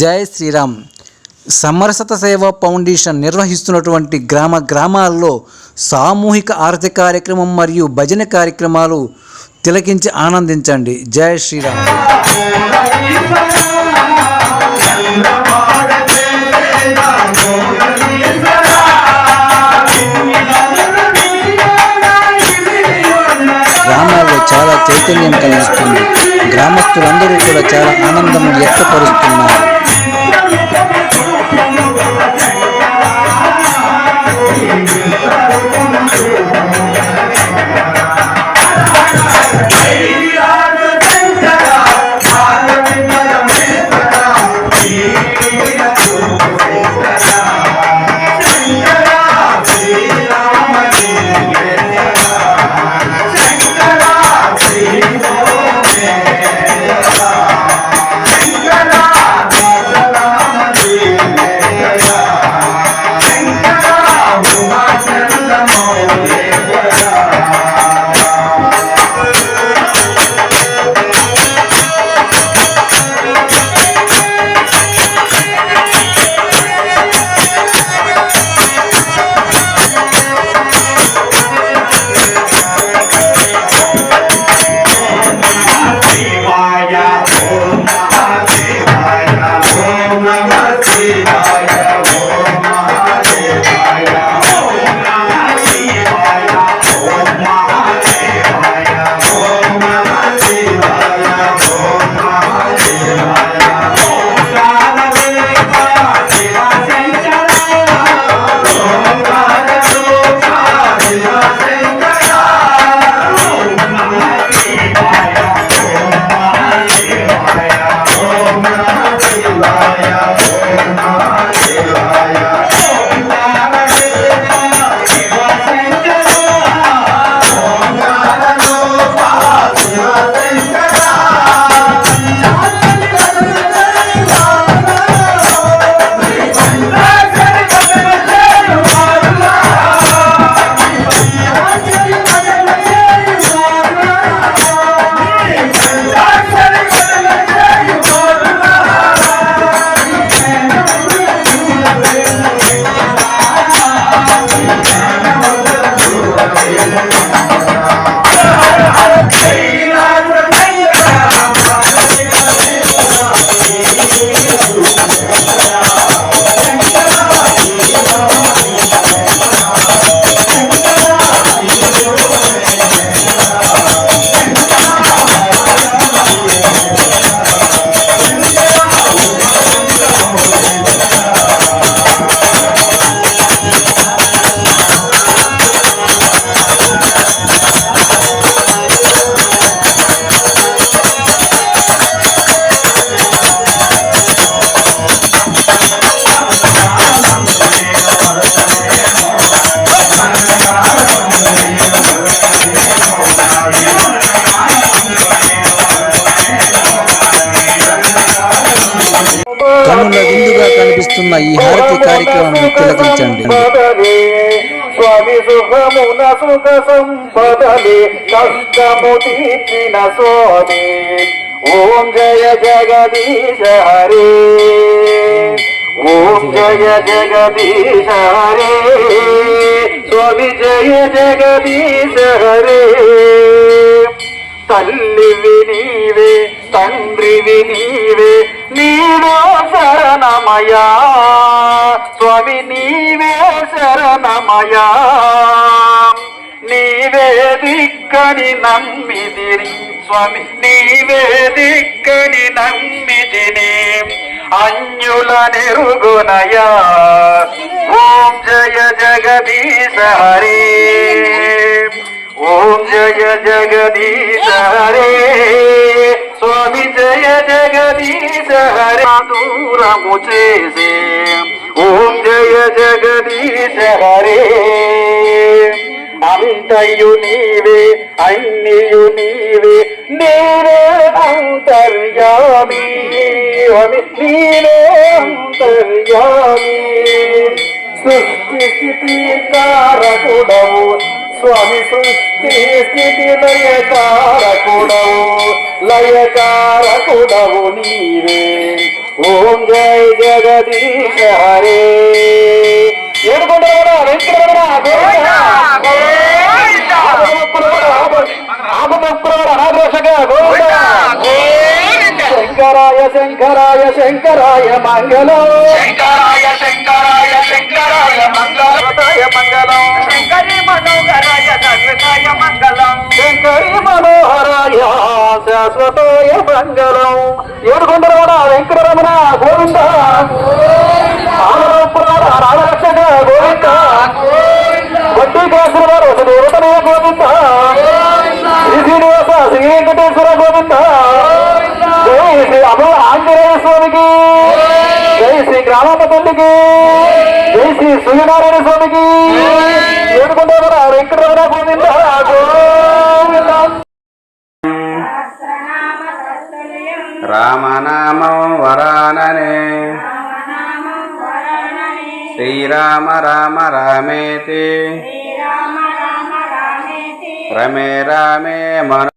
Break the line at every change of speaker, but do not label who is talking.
జై శ్రీరామ్. సమరసత సేవ ఫౌండేషన్ నిర్వహిస్తున్నటువంటి గ్రామ గ్రామాల్లో సామూహిక ఆరతి కార్యక్రమం మరియు భజన కార్యక్రమాలు తిలకించి ఆనందించండి. జై శ్రీరామ్. గ్రామాల్లో చాలా చైతన్యం కలిగిస్తుంది గ్రామస్తులందరూ కూడా చాలా ఆనందం వ్యక్తపరుస్తున్నారు. విందుగా ఈ హారతి కార్యక్రమం తిలకించండి.
స్వామి సుఖమున సుఖ సంపదలి కష్టము తీర్చిన స్వామి. ఓం జయ జగదీశ హరే. ఓం జయ జగదీశ హరే. స్వామి జయ జగదీశ హరే. తల్లివి నీవే తండ్రివి నీవే నీవే శరణమయా స్వామి నీవే శరణమయా నీవే దిక్కని నమ్మిదిరి స్వామి నీవే దిక్కని నమ్మిదిని అన్యుల నిరుగునయా ఓం జయ జగదీశ హరే. ఓం జయ జగదీశ హరే. స్వామి జయ జగదీశ హరే దూరము చేసే ఓం జయ జగదీశ హరే అంతయు నీవే అన్నియు నీవే నేనే అంతర్యామి స్వామి నీవే అంతర్యామి సృష్టి స్థితి కారకుడవు స్వామి సృష్టి స్థితి లయకారకుడవు లయకారకుడవు నీవే. ఓం జయ జగదీశ హరే. ఆపముక్కులవాడ అనాథోషక గోవింద. శంకరాయ శంకరాయ శంకరాయ మంగళం. రామరక్షక గోవింద. వడ్డీ కాసిన వారు దేవతనయ గోవింద. శ్రీ శ్రీనివాస శ్రీ వెంకటేశ్వర గోవింద. జై శ్రీ అమల ఆంజనేయ స్వామికి. జై శ్రీ గ్రామమ్మ తల్లికి. జై శ్రీ సూర్యనారాయణ స్వామికి. ఏడుకొండలవాడ వెంకటరమణ గోవింద. గోవింద.
రామనామం వరాననే. శ్రీరామ రామ రామేతి. రమే రామే మన